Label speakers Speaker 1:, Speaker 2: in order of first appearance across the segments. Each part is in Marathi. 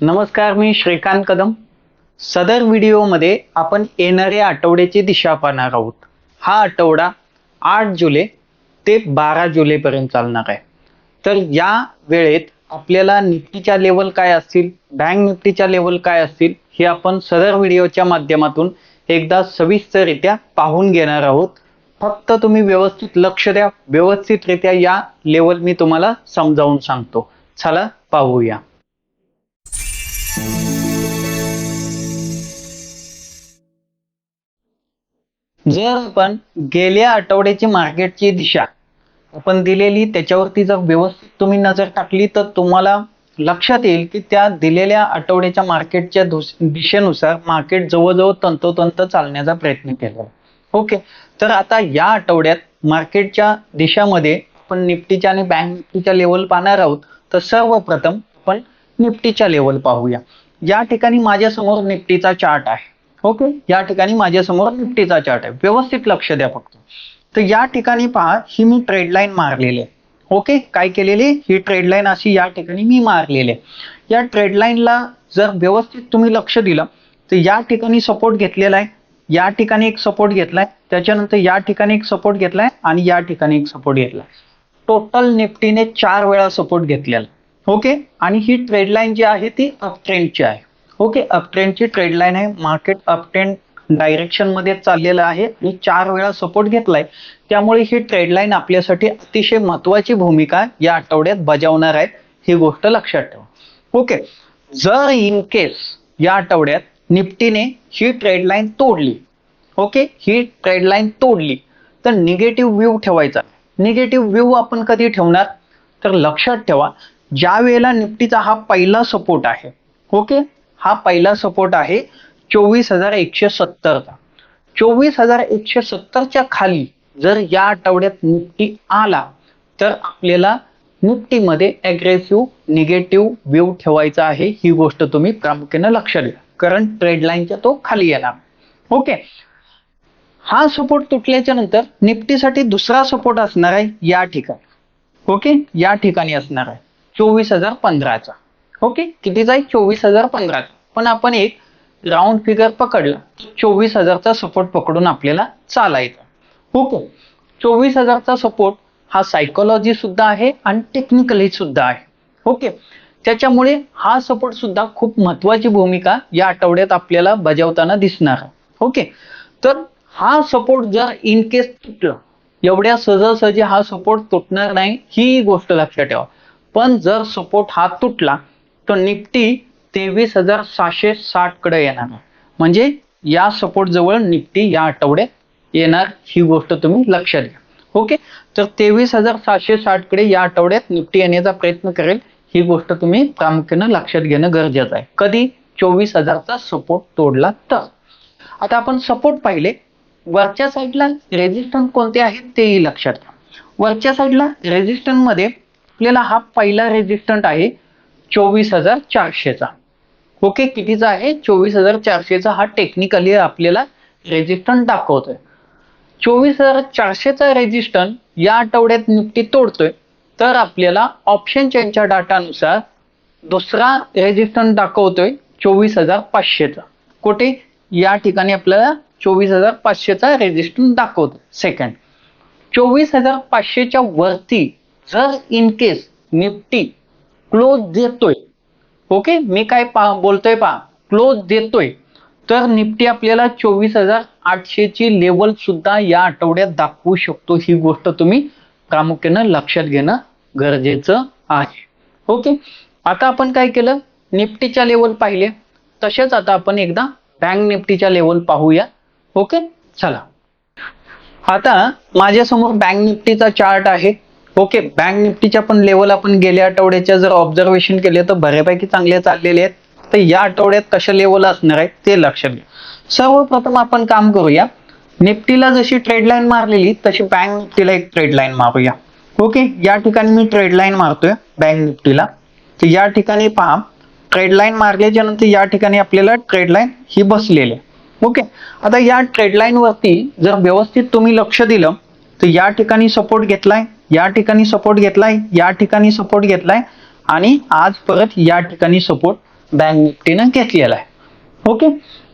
Speaker 1: नमस्कार मी श्रीकांत कदम. सदर व्हिडिओमध्ये आपण येणाऱ्या आठवड्याची दिशा पाहणार आहोत. हा आठवडा आठ जुलै ते बारा जुलैपर्यंत चालणार आहे. तर या वेळेत आपल्याला निफ्टीच्या लेवल काय असतील बँक निफ्टीच्या लेवल काय असतील हे आपण सदर व्हिडिओच्या माध्यमातून एकदा सविस्तररित्या पाहून घेणार आहोत. फक्त तुम्ही व्यवस्थित लक्ष द्या. व्यवस्थितरित्या या लेवल मी तुम्हाला समजावून सांगतो. चला पाहूया. जर आपण गेल्या आठवड्याची मार्केटची दिशा आपण दिलेली त्याच्यावरती जर व्यवस्थित तुम्ही नजर टाकली तर तुम्हाला लक्षात येईल की त्या दिलेल्या आठवड्याच्या मार्केटच्या दिशेनुसार मार्केट जवळजवळ तंतोतंत चालण्याचा प्रयत्न केला. ओके? तर आता या आठवड्यात मार्केटच्या दिशामध्ये आपण निफ्टीच्या आणि बँक निफ्टीच्या लेवल पाहणार आहोत. तर सर्वप्रथम आपण निफ्टीच्या लेवल पाहूया. या ठिकाणी माझ्यासमोर निफ्टीचा चार्ट आहे. ओके? या ठिकाणी माझ्यासमोर निफ्टीचा चार्ट आहे. व्यवस्थित लक्ष द्या फक्त. तर या ठिकाणी पहा ही मी ट्रेड लाईन मारलेली आहे. ओके? काय केलेली? ही ट्रेड लाईन अशी या ठिकाणी मी मारलेली आहे. या ट्रेड लाईनला जर व्यवस्थित तुम्ही लक्ष दिलं तर या ठिकाणी सपोर्ट घेतलेला आहे. या ठिकाणी एक सपोर्ट घेतलाय त्याच्यानंतर या ठिकाणी एक सपोर्ट घेतलाय आणि या ठिकाणी एक सपोर्ट घेतलाय टोटल निफ्टीने चार वेळा सपोर्ट घेतलेला ओके? आणि ही ट्रेड लाईन जी आहे ती अप ट्रेंडची आहे. ओके अपट्रेंडची ट्रेड लाईन आहे. मार्केट अपट्रेंड डायरेक्शनमध्ये चाललेलं आहे. आणि चार वेळा सपोर्ट घेतलाय. त्यामुळे ही ट्रेड लाईन आपल्यासाठी अतिशय महत्वाची भूमिका या आठवड्यात बजावणार आहे ही गोष्ट लक्षात ठेवा. ओके जर इन केस या आठवड्यात निफ्टीने ही ट्रेड लाईन तोडली ओके ही ट्रेड लाईन तोडली तर निगेटिव्ह व्ह्यू ठेवायचा. निगेटिव्ह व्ह्यू आपण कधी ठेवणार? तर लक्षात ठेवा ज्या वेळेला निफ्टीचा हा पहिला सपोर्ट आहे ओके हा पहिला सपोर्ट आहे चोवीस हजार एकशे सत्तरचा चोवीस हजार एकशे सत्तरच्या खाली जर या आठवड्यात निफ्टी आला तर आपल्याला निफ्टीमध्ये अग्रेसिव्ह निगेटिव्ह व्ह्यू ठेवायचा आहे. ही गोष्ट तुम्ही प्रामुख्याने लक्षात घ्या. कारण ट्रेड लाईनच्या तो खाली येणार. ओके हा सपोर्ट तुटल्याच्या नंतर निफ्टीसाठी दुसरा सपोर्ट असणार आहे या ठिकाणी. ओके या ठिकाणी असणार आहे. चोवीस हजार पंधराचा. ओके कितीचा आहे? चोवीस हजार पंधराचा. पण आपण एक राऊंड फिगर पकडला. चोवीस हजारचा सपोर्ट पकडून आपल्याला चालायचा. ओके चोवीस हजारचा सपोर्ट हा सायकोलॉजी सुद्धा आहे आणि टेक्निकली सुद्धा आहे. ओके त्याच्यामुळे हा सपोर्ट सुद्धा खूप महत्वाची भूमिका या आठवड्यात आपल्याला बजावताना दिसणार. आहे ओके तर हा सपोर्ट जर इन केस तुटला एवढ्या सहजासहजी हा सपोर्ट तुटणार नाही ही गोष्ट लक्षात ठेवा. पण जर सपोर्ट हा तुटला तर निफ्टी तेवीस हजार सहाशे साठकडे येणार. म्हणजे या सपोर्ट जवळ निफ्टी या आठवड्यात येणार ही गोष्ट तुम्ही लक्षात घ्या. ओके तर तेवीस हजार सहाशे साठकडे या आठवड्यात निफ्टी येण्याचा प्रयत्न करेल ही गोष्ट तुम्ही प्रामुख्यानं लक्षात घेणं गरजेचं आहे. कधी? चोवीस हजारचा सपोर्ट तोडला तर. आता आपण सपोर्ट पाहिले. वरच्या साईडला रेजिस्टन्स कोणते आहेत तेही लक्षात घ्या. वरच्या साईडला रेजिस्टन्समध्ये आपल्याला हा पहिला रेजिस्टंट आहे चोवीस हजार चारशेचा. ओके कितीचा आहे? चोवीस हजार चारशेचा हा टेक्निकली आपल्याला रेजिस्टंट दाखवतोय. चोवीस हजार चारशेचा रेजिस्टंट या आठवड्यात निफ्टी तोडतोय. तर आपल्याला ऑप्शन चेनच्या डाटानुसार दुसरा रेजिस्टंट दाखवतोय चोवीस हजार पाचशेचा. कुठे? या ठिकाणी आपल्याला चोवीस हजार पाचशेचा रेजिस्टंट दाखवतो सेकंड चोवीस हजार पाचशेच्या वरती जर इन केस निफ्टी क्लोज देतोय ओके? मी काय पा बोलतोय पहा. क्लोज देतोय. तर निफ्टी आपल्याला चोवीस हजार आठशेची लेवल सुद्धा या आठवड्यात दाखवू शकतो ही गोष्ट तुम्ही प्रामुख्यानं लक्षात घेणं गरजेचं आहे. ओके? आता आपण काय केलं? निफ्टीच्या लेवल पाहिले. तसेच आता आपण एकदा बँक निफ्टीच्या लेवल पाहूया. ओके? चला. आता माझ्यासमोर बँक निफ्टीचा चार्ट आहे. ओके बँक निफ्टीच्या पण लेवल आपण गेल्या आठवड्याच्या जर ऑब्झर्वेशन केले तर बऱ्यापैकी चांगले चाललेले आहेत. तर या आठवड्यात कशा लेवल असणार आहेत ते लक्षात घ्या सर्वप्रथम आपण काम करूया. निफ्टीला जशी ट्रेड लाईन मारलेली तशी बँक निफ्टीला एक ट्रेड लाईन मारूया. ओके या ठिकाणी मी ट्रेड लाईन मारतोय बँक निफ्टीला तर या ठिकाणी पहा ट्रेड लाईन मारल्याच्या नंतर या ठिकाणी आपल्याला ट्रेड लाईन ही बसलेली आहे. ओके आता या ट्रेड लाईन वरती जर व्यवस्थित तुम्ही लक्ष दिलं तर या ठिकाणी सपोर्ट घेतलाय. या ठिकाणी सपोर्ट घेतलाय या ठिकाणी सपोर्ट घेतलाय आणि आज परत या ठिकाणी सपोर्ट बँक निफ्टीनं घेतलेला आहे. ओके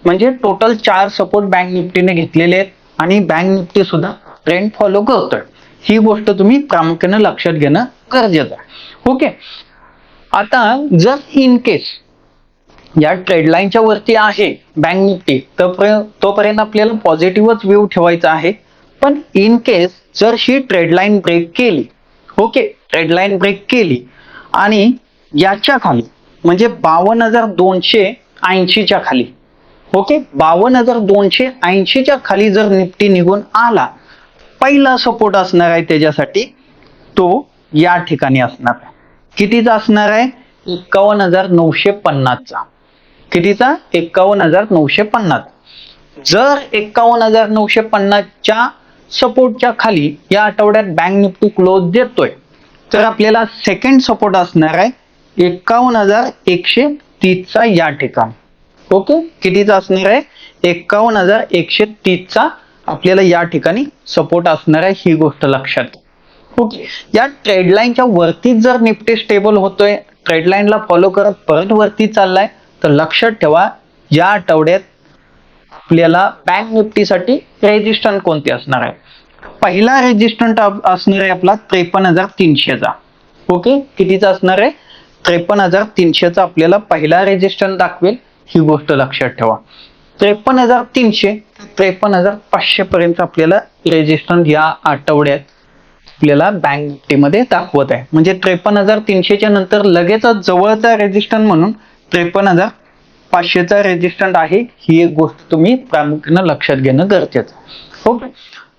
Speaker 1: म्हणजे टोटल चार सपोर्ट बँक निफ्टीने घेतलेले आहेत आणि बँक निफ्टी सुद्धा ट्रेंड फॉलो करतोय. ही गोष्ट तुम्ही प्रामुख्याने लक्षात घेणं गरजेचं आहे. ओके आता जर इन केस या ट्रेडलाईनच्या वरती आहे बँक निफ्टी तर तोपर्यंत आपल्याला पॉझिटिव्हच व्ह्यू ठेवायचा आहे. पण इन केस जर ही ट्रेडलाईन ब्रेक केली ओके ट्रेडलाईन ब्रेक केली आणि याच्या खाली म्हणजे बावन्न हजार दोनशे ऐंशीच्या खाली ओके बावन्न हजार दोनशे ऐंशीच्या खाली जर निफ्टी निघून आला पहिला सपोर्ट असणार आहे त्याच्यासाठी तो या ठिकाणी असणार आहे. कितीचा असणार आहे? एकावन्न हजार नऊशे पन्नासचा. कितीचा? एकावन्न हजार नऊशे पन्नास. जर एकावन्न हजार नऊशे पन्नासच्या सपोर्टच्या खाली या आठवड्यात बँक निफ्टी क्लोज देतोय. तर आपल्याला सेकंड सपोर्ट असणार आहे एकावन्न हजार एकशे तीसचा या ठिकाणी. ओके कितीचा असणार आहे? एकावन्न हजार एकशे तीसचा आपल्याला या ठिकाणी सपोर्ट असणार आहे ही गोष्ट लक्षात. ओके या ट्रेडलाईनच्या वरतीच जर निफ्टी स्टेबल होतोय ट्रेडलाईनला फॉलो करत परत वरती चाललाय तर लक्षात ठेवा या आठवड्यात आपल्याला बँक निफ्टीसाठी रेजिस्टंट कोणते असणार आहे? पहिला रेजिस्टंट असणार आहे आपला त्रेपन्न हजार तीनशेचा. ओके कितीचा असणार आहे? त्रेपन्न हजार तीनशेचा आपल्याला पहिला रेजिस्टंट दाखवेल. ही गोष्ट लक्षात ठेवा. त्रेपन्न हजार तीनशे त्रेपन्न हजार पाचशे पर्यंत आपल्याला रेजिस्टंट या आठवड्यात आपल्याला बँक निफ्टीमध्ये दाखवत आहे. म्हणजे त्रेपन्न हजार तीनशेच्या नंतर लगेचच जवळचा रेजिस्टंट म्हणून त्रेपन्न हजार पाचशेचा रेजिस्टंट आहे ही एक गोष्ट तुम्ही प्रामुख्यानं लक्षात घेणं गरजेचं ओके?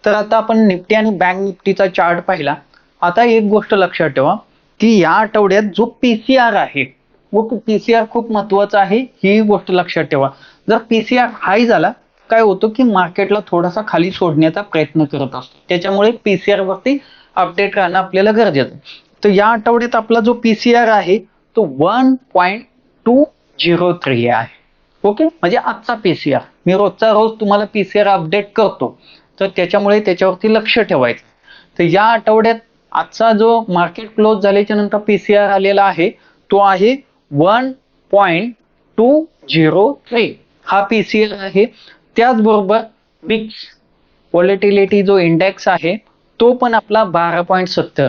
Speaker 1: तर आता आपण निफ्टी आणि बँक निफ्टीचा चार्ट पाहिला. आता एक गोष्ट लक्षात ठेवा की या आठवड्यात जो पीसीआर आहे व पीसीआर खूप महत्त्वाचा आहे ही गोष्ट लक्षात ठेवा. जर पीसीआर हाय झाला काय होतं की मार्केटला थोडासा खाली सोडण्याचा प्रयत्न करत असतो. त्याच्यामुळे पीसीआर वरती अपडेट राहणं आपल्याला गरजेचं तर या आठवड्यात आपला जो पीसीआर आहे तो one point two zero three आहे. ओके म्हणजे आजचा पीसीआर मी रोजचा रोज तुम्हाला पीसीआर अपडेट करतो. तर त्याच्यामुळे त्याच्यावरती लक्ष ठेवायचं. तर या आठवड्यात आजचा जो मार्केट क्लोज झाल्याच्यानंतर पीसीआर आलेला आहे तो आहे one point two zero three हा पीसीआर आहे. त्याचबरोबर विक्स व्हॉलेटिलिटी जो इंडेक्स आहे तो पण आपला बारा पॉईंट सत्तर.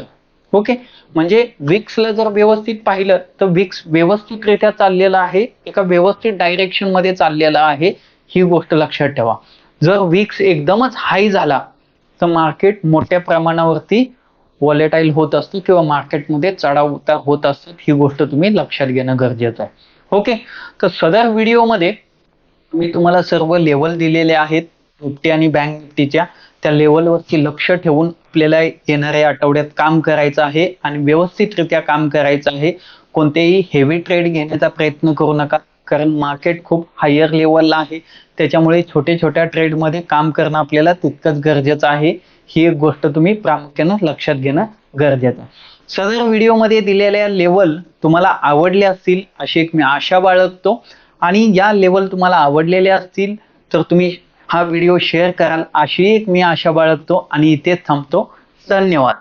Speaker 1: ओके? म्हणजे विक्सला जर व्यवस्थित पाहिलं तर विक्स व्यवस्थितरित्या चाललेला आहे एका व्यवस्थित डायरेक्शनमध्ये चाललेला आहे ही गोष्ट लक्षात ठेवा. जर विक्स एकदमच हाय झाला तर मार्केट मोठ्या प्रमाणावरती वॉलेटाईल होत असतं किंवा मार्केटमध्ये चढाव उतार होत असतात ही गोष्ट तुम्ही लक्षात घेणं गरजेचं आहे. ओके? तर सदर व्हिडिओमध्ये मी तुम्हाला सर्व लेवल दिलेले आहेत निफ्टी आणि बँक निफ्टीच्या त्या लेवलवरती लक्ष ठेवून आपल्याला येणाऱ्या आठवड्यात काम करायचं आहे आणि व्यवस्थितरित्या काम करायचं आहे. कोणतेही हेवी ट्रेड घेण्याचा प्रयत्न करू नका कारण मार्केट खूप हायर लेवलला आहे. त्याच्यामुळे छोट्या छोट्या ट्रेडमध्ये काम करणं आपल्याला तितकंच गरजेचं आहे. ही एक गोष्ट तुम्ही प्रामुख्यानं लक्षात घेणं गरजेचं आहे. सदर व्हिडिओमध्ये दिलेल्या लेवल तुम्हाला आवडल्या असतील अशी एक मी आशा बाळगतो. आणि या लेवल तुम्हाला आवडलेल्या असतील तर तुम्ही हा व्हिडिओ शेअर कराल अशी एक मी आशा बाळगतो आणि इथेच थांबतो. धन्यवाद.